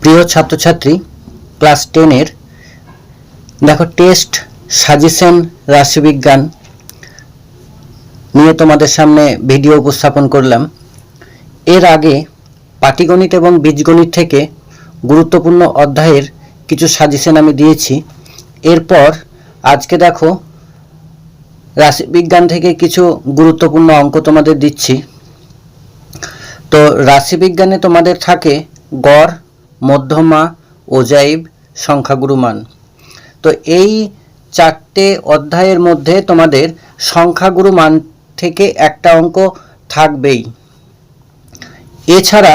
প্রিয় ছাত্রছাত্রী, ক্লাস টেনের দেখো টেস্ট সাজেশন রাশিবিজ্ঞান নিয়ে তোমাদের সামনে ভিডিও উপস্থাপন করলাম। এর আগে পাটিগণিত এবং বীজগণিত থেকে গুরুত্বপূর্ণ অধ্যায়ের কিছু সাজেশন আমি দিয়েছি। এরপর আজকে দেখো রাশিবিজ্ঞান থেকে কিছু গুরুত্বপূর্ণ অঙ্ক তোমাদের দিচ্ছি। তো রাশিবিজ্ঞানে তোমাদের থাকে গড় মধ্যমা, ওজাইব সংখ্যাগুরু মান তো এই চারটে অধ্যায়ের মধ্যে তোমাদের সংখ্যাগুরু মান থেকে একটা অঙ্ক থাকবেই। এছাড়া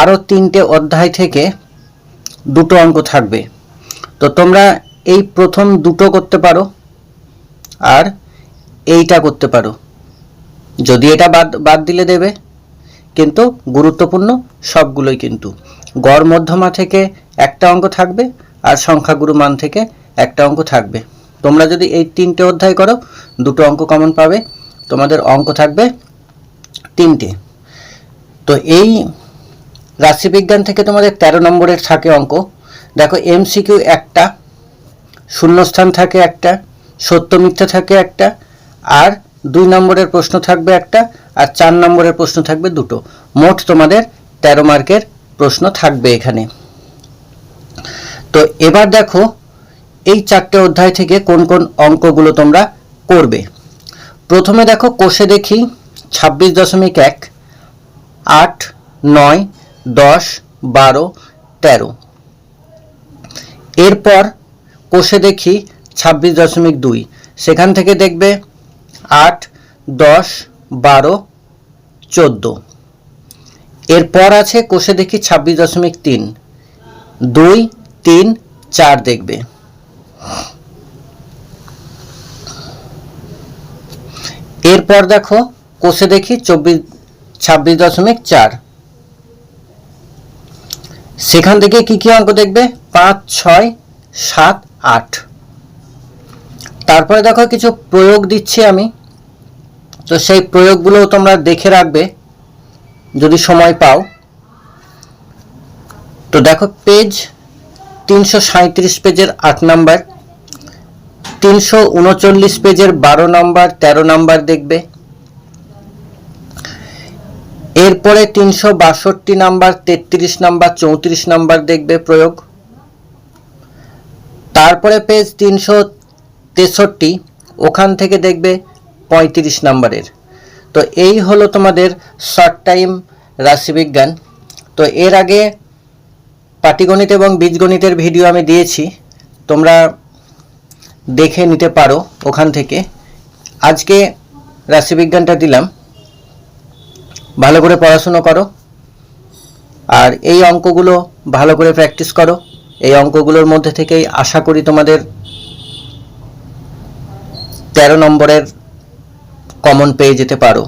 আরও তিনটে অধ্যায় থেকে দুটো অঙ্ক থাকবে। তো তোমরা এই প্রথম দুটো করতে পারো আর এইটা করতে পারো। যদি এটা বাদ বাদ দিলে দেবে, কিন্তু গুরুত্বপূর্ণ সবগুলোই কিন্তু। গড় মধ্যমা থেকে একটা অঙ্ক থাকবে আর সংখ্যাগুরু মান থেকে একটা অঙ্ক থাকবে। তোমরা যদি এই তিনটে অধ্যায় করো, দুটো অঙ্ক কমন পাবে। তোমাদের অঙ্ক থাকবে তিনটে। তো এই রাশিবিজ্ঞান থেকে তোমাদের তেরো নম্বরের থাকে অঙ্ক। দেখো এমসিকিউ একটা, শূন্যস্থান থাকে একটা, সত্য মিথ্যা থাকে একটা, আর দুই নম্বরের প্রশ্ন থাকবে একটা, আর চার নম্বরের প্রশ্ন থাকবে দুটো। মোট তোমাদের তেরো মার্কের প্রশ্ন থাকবে এখানে। তো এবার দেখো, এই চারটে অধ্যায় থেকে কোন কোন অঙ্কগুলো তোমরা করবে। প্রথমে দেখো, কোষে দেখি ছাব্বিশ দশমিক এক, আট, নয়, দশ, বারো, তেরো। এরপর কোষে দেখি ছাব্বিশ দশমিক দুই, সেখান থেকে দেখবে আট, দশ, বারো, চোদ্দ। এরপর আছে কোষে দেখি ছাব্বিশ দশমিক তিন। দুই, তিন, চার দেখবে। এরপর দেখো কোষে দেখি চব্বিশ, ছাব্বিশ দশমিক চার। সেখান থেকে কি কি অঙ্ক দেখবে? পাঁচ, ছয়, সাত, আট। তারপরে দেখো কিছু প্রয়োগ দিচ্ছি আমি। তো সেই প্রয়োগগুলো তোমরা দেখে রাখবে। যদি সময় পাও। তো দেখো পেজ তিনশো সাঁত্রিশ পেজের আট নাম্বার তিনশো উনচল্লিশ পেজের বারো নাম্বার তেরো নাম্বার দেখবে। এরপরে তিনশো বাষট্টি নাম্বার তেত্রিশ নাম্বার চৌত্রিশ নাম্বার দেখবে প্রয়োগ। তারপরে পেজ তিনশো তেষট্টি, ওখান থেকে দেখবে পঁয়ত্রিশ নাম্বারের তো এই হলো তোমাদের শর্ট টাইম রাশিবিজ্ঞান তো এর আগে পাটিগণিত এবং বীজগণিতের ভিডিও আমি দিয়েছি। তোমরা দেখে নিতে পারো ওখান থেকে। আজকে রাশিবিজ্ঞানটা দিলাম। ভালো করে পড়াশুনো করো। আর এই অঙ্কগুলো ভালো করে প্র্যাকটিস করো। এই অঙ্কগুলোর মধ্যে থেকেই আশা করি তোমাদের তেরো নম্বরের কমন পেয়ে যেতে পারো।